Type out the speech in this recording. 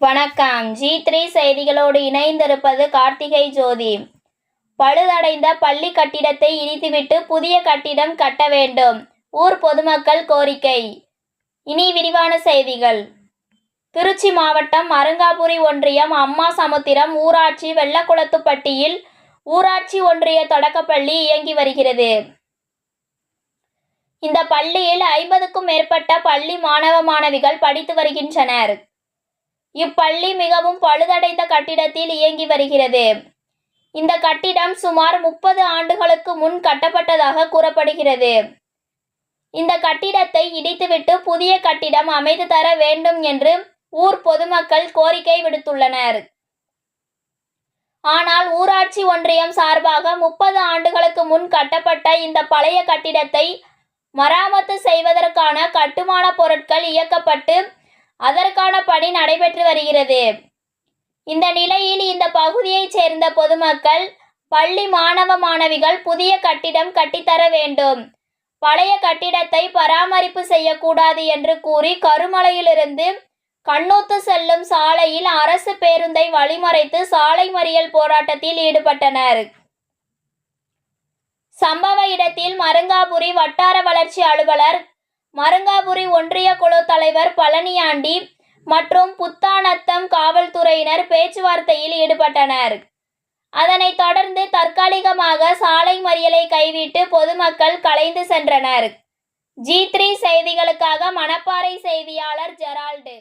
வணக்கம். G three செய்திகளோடு இணைந்திருப்பது கார்த்திகை ஜோதி. பழுதடைந்த பள்ளி கட்டிடத்தை இடித்துவிட்டு புதிய கட்டிடம் கட்ட வேண்டும். ஊர் பொதுமக்கள் கோரிக்கை. இனி விரிவான செய்திகள். திருச்சி மாவட்டம் அருங்காபுரி ஒன்றியம் அம்மா சமுத்திரம் ஊராட்சி வெள்ளக்குளத்துப்பட்டியில் ஊராட்சி ஒன்றிய தொடக்கப்பள்ளி இயங்கி வருகிறது. இந்த பள்ளியில் ஐம்பதுக்கும் மேற்பட்ட பள்ளி மாணவ மாணவிகள் படித்து வருகின்றனர். இப்பள்ளி மிகவும் பழுதடைந்த கட்டிடத்தில் இயங்கி வருகிறது. இந்த கட்டிடம் சுமார் முப்பது ஆண்டுகளுக்கு முன் கட்டப்பட்டதாக கூறப்படுகிறது. இந்த கட்டிடத்தை இடித்துவிட்டு புதிய கட்டிடம் அமைத்து தர வேண்டும் என்று ஊர் பொதுமக்கள் கோரிக்கை விடுத்துள்ளனர். ஆனால் ஊராட்சி ஒன்றியம் சார்பாக முப்பது ஆண்டுகளுக்கு முன் கட்டப்பட்ட இந்த பழைய கட்டிடத்தை மராமத்து செய்வதற்கான கட்டுமான பொருட்கள் இயக்கப்பட்டு அதற்கான பணி நடைபெற்று வருகிறது. இந்த நிலையில் இந்த பகுதியைச் சேர்ந்த பொதுமக்கள் பள்ளி மாணவ மாணவிகள் புதிய கட்டிடம் கட்டித்தர வேண்டும். பழைய கட்டிடத்தை பராமரிப்பு செய்யக்கூடாது என்று கூறி கருமலையிலிருந்து கண்ணூத்து செல்லும் சாலையில் அரசு பேருந்தை வழிமறைத்து சாலை மறியல் போராட்டத்தில் ஈடுபட்டனர். சம்பவ இடத்தில் மருங்காபுரி வட்டார வளர்ச்சி அலுவலர் மருங்காபுரி ஒன்றிய குழு தலைவர் பழனியாண்டி மற்றும் புத்தானத்தம் காவல்துறையினர் பேச்சுவார்த்தையில் ஈடுபட்டனர். அதனைத் தொடர்ந்து தற்காலிகமாக சாலை மறியலை கைவிட்டு பொதுமக்கள் கலைந்து சென்றனர். ஜி த்ரீ செய்திகளுக்காக மணப்பாறை செய்தியாளர் ஜெரால்டு.